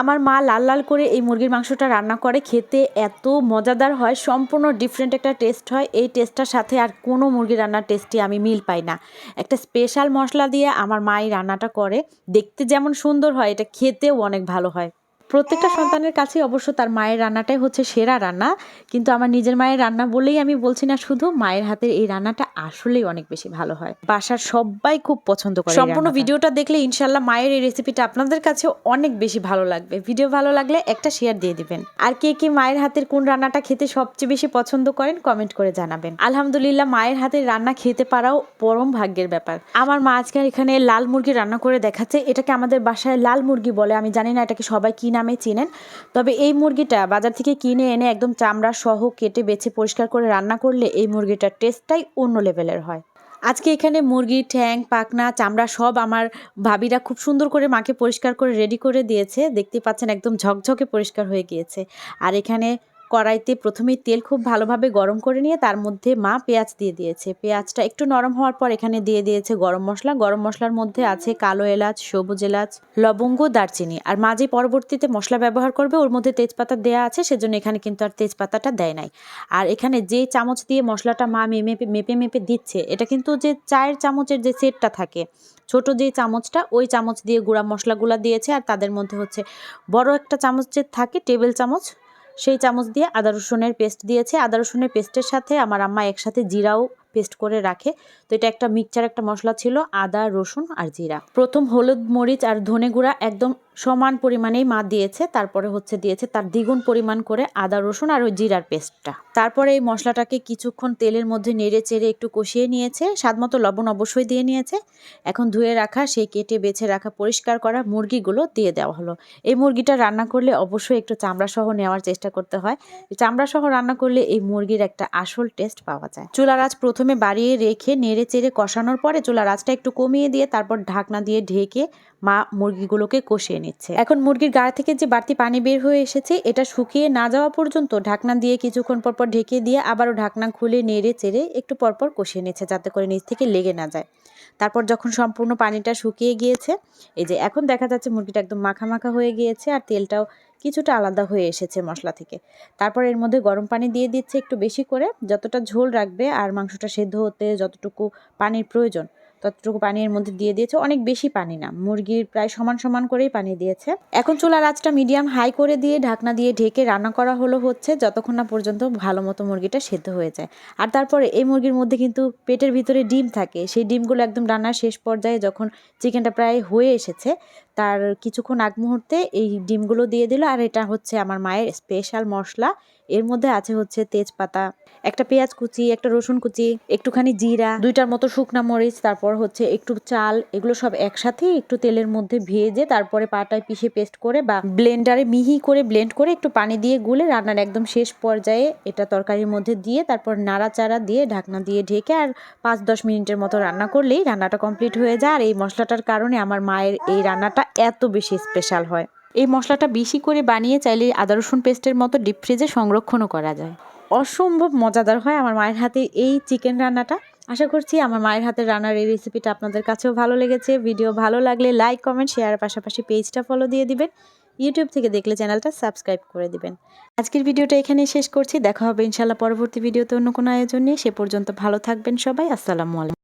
আমার মা লাল লাল করে এই মুরগির মাংসটা রান্না করে, খেতে এত মজাদার হয়, সম্পূর্ণ ডিফারেন্ট একটা টেস্ট হয়। এই টেস্টটার সাথে আর কোনো মুরগি রান্নার টেস্টই আমি মিল পাই না। একটা স্পেশাল মশলা দিয়ে আমার মা এই রান্নাটা করে, দেখতে যেমন সুন্দর হয়, এটা খেতেও অনেক ভালো হয়। প্রত্যেকটা সন্তানের কাছে অবশ্য তার মায়ের রান্নাটাই হচ্ছে সেরা রান্না কিন্তু আমার নিজের মায়ের রান্না বলেই আমি বলছি না শুধু মায়ের হাতের এই রান্নাটা আসলেই অনেক বেশি ভালো হয়। বাসার সবাই খুব পছন্দ করে সম্পূর্ণ ভিডিওটা দেখলে ইনশাল্লাহ মায়ের এই রেসিপিটা আপনাদের কাছে অনেক বেশি ভালো লাগবে। ভিডিও ভালো লাগলে একটা শেয়ার দিয়ে দিবেন। আর কে কে মায়ের হাতের কোন রান্নাটা খেতে সবচেয়ে বেশি পছন্দ করেন কমেন্ট করে জানাবেন। আলহামদুলিল্লাহ মায়ের হাতের রান্না খেতে পারাও পরম ভাগ্যের ব্যাপার। আমার মা আজকে এখানে লাল মুরগি রান্না করে দেখাচ্ছে এটাকে আমাদের বাসায় লাল মুরগি বলে আমি জানি না এটাকে সবাই কি নামে চিনেন। তবে এই মুরগিটা বাজার থেকে কিনে এনে একদম চামড়া সহ কেটে বেছে পরিষ্কার করে রান্না করলে এই মুরগিটার টেস্টটাই অন্য লেভেলের হয়। আজকে এখানে মুরগি, ঠ্যাং পাকনা চামড়া সব আমার ভাবিরা খুব সুন্দর করে মাকে পরিষ্কার করে রেডি করে দিয়েছে। দেখতে পাচ্ছেন একদম ঝকঝকে পরিষ্কার হয়ে গিয়েছে। আর এখানে কড়াইতে প্রথমে তেল খুব ভালোভাবে গরম করে নিয়ে তার মধ্যে মা পেঁয়াজ দিয়ে দিয়েছে। পেঁয়াজটা একটু নরম হওয়ার পর এখানে দিয়ে দিয়েছে গরম মশলা। গরম মশলার মধ্যে আছে কালো এলাচ, সবুজ এলাচ, লবঙ্গ, দারচিনি। আর মা যে পরবর্তীতে মশলা ব্যবহার করবে, ওর মধ্যে তেজপাতা দেওয়া আছে, সেজন্য এখানে কিন্তু আর তেজপাতাটা দেয় নাই। আর এখানে যে চামচ দিয়ে মশলাটা মা মেপে মেপে মেপে দিচ্ছে, এটা কিন্তু যে চায়ের চামচের যে সেটটা থাকে, ছোট যে চামচটা, ওই চামচ দিয়ে গুঁড়া মশলাগুলা দিয়েছে। আর তাদের মধ্যে হচ্ছে বড় একটা চামচ যে থাকে, টেবিল চামচ সেই চামচ দিয়ে আদা রসুনের পেস্ট দিয়েছে। আদা রসুনের পেস্টের সাথে আমার আম্মা একসাথে জিরাও পেস্ট করে রাখে। তো এটা একটা মিক্সচার একটা মশলা ছিল আদা, রসুন আর জিরা। প্রথম হলুদ, মরিচ আর ধনে গুঁড়া একদম সমান পরিমাণেই মা দিয়েছে, তারপরে হচ্ছে দিয়েছে তার দ্বিগুণ পরিমাণ করে আদা, রসুন আর ওই জিরার পেস্টটা। তারপরে এই মশলাটাকে কিছুক্ষণ তেলের মধ্যে নেড়ে চেড়ে একটু কষিয়ে নিয়েছে, স্বাদমতো লবণ অবশ্যই দিয়ে নিয়েছে। এখন ধুয়ে রাখা, সেই কেটে বেছে রাখা, পরিষ্কার করা মুরগিগুলো দিয়ে দেওয়া হলো। এই মুরগিটা রান্না করলে অবশ্যই একটু চামড়া সহ নেওয়ার চেষ্টা করতে হয়। চামড়া সহ রান্না করলে এই মুরগির একটা আসল টেস্ট পাওয়া যায়। চুলার আঁচ প্রথমে বাড়িয়ে রেখে নেড়ে চেড়ে কষানোর পরে চুলার আঁচটা একটু কমিয়ে দিয়ে তারপর ঢাকনা দিয়ে ঢেকে মা মুরগিগুলোকে কষিয়ে নিচ্ছে। এখন মুরগির গা থেকে যে বাড়তি পানি বের হয়ে এসেছে, এটা শুকিয়ে না যাওয়া পর্যন্ত ঢাকনা দিয়ে কিছুক্ষণ পরপর ঢেকে দিয়ে আবারও ঢাকনা খুলে নেড়ে চেড়ে একটু পরপর কষিয়ে নিচ্ছে যাতে করে নিচ থেকে লেগে না যায়। তারপর যখন সম্পূর্ণ পানিটা শুকিয়ে গিয়েছে, এই যে এখন দেখা যাচ্ছে মুরগিটা একদম মাখা মাখা হয়ে গিয়েছে আর তেলটাও কিছুটা আলাদা হয়ে এসেছে মশলা থেকে। তারপর এর মধ্যে গরম পানি দিয়ে দিচ্ছে একটু বেশি করে, যতটা ঝোল রাখবে আর মাংসটা সেদ্ধ হতে যতটুকু পানির প্রয়োজন। ততটুকু পানি এর মধ্যে দিয়ে দিয়েছে। অনেক বেশি পানি না। মুরগির প্রায় সমান সমান করেই পানি দিয়েছে। এখন চুলার আঁচটা মিডিয়াম হাই করে দিয়ে ঢাকনা দিয়ে ঢেকে রান্না করা হলো হচ্ছে যতক্ষণ না পর্যন্ত ভালো মতো মুরগিটা সেদ্ধ হয়ে যায়। আর তারপরে এই মুরগির মধ্যে কিন্তু পেটের ভিতরে ডিম থাকে। সেই ডিমগুলো একদম রান্নার শেষ পর্যায়ে যখন চিকেনটা প্রায় হয়ে এসেছে, তার কিছুক্ষণ আগ মুহূর্তে এই ডিমগুলো দিয়ে দিল। আর এটা হচ্ছে আমার মায়ের স্পেশাল মশলা। এর মধ্যে আছে হচ্ছে তেজপাতা, একটা পেঁয়াজ কুচি, একটা রসুন কুচি, একটুখানি জিরা, দুইটার মতো শুকনা মরিচ, তারপর হচ্ছে একটু চাল, এগুলো সব একসাথে একটু তেলের মধ্যে ভেজে তারপরে পাটায় পিষে পেস্ট করে বা ব্লেন্ডারে মিহি করে ব্লেন্ড করে একটু পানি দিয়ে গুলে রান্নার একদম শেষ পর্যায়ে এটা তরকারির মধ্যে দিয়ে তারপর নাড়াচাড়া দিয়ে ঢাকনা দিয়ে ঢেকে আর পাঁচ দশ মিনিটের মতো রান্না করলেই রান্নাটা কমপ্লিট হয়ে যায়। আর এই মশলাটার কারণে আমার মায়ের এই রান্নাটা এত বেশি স্পেশাল হয়। এই মশলাটা বেশি করে বানিয়ে চাইলে আদা, রসুন পেস্টের মতো ডিপ ফ্রিজে সংরক্ষণও করা যায়। অসম্ভব মজাদার হয় আমার মায়ের হাতে এই চিকেন রান্নাটা। আশা করছি আমার মায়ের হাতের রান্নার এই রেসিপিটা আপনাদের কাছেও ভালো লেগেছে। ভিডিও ভালো লাগলে লাইক কমেন্ট শেয়ার পাশাপাশি পেজটা ফলো দিয়ে দিবেন। ইউটিউব থেকে দেখলে চ্যানেলটা সাবস্ক্রাইব করে দিবেন। আজকের ভিডিওটা এখানে শেষ করছি। দেখা হবে ইনশাল্লাহ পরবর্তী ভিডিওতে অন্য কোনো আয়োজন নিয়ে। সে পর্যন্ত ভালো থাকবেন সবাই। আসসালামু আলাইকুম।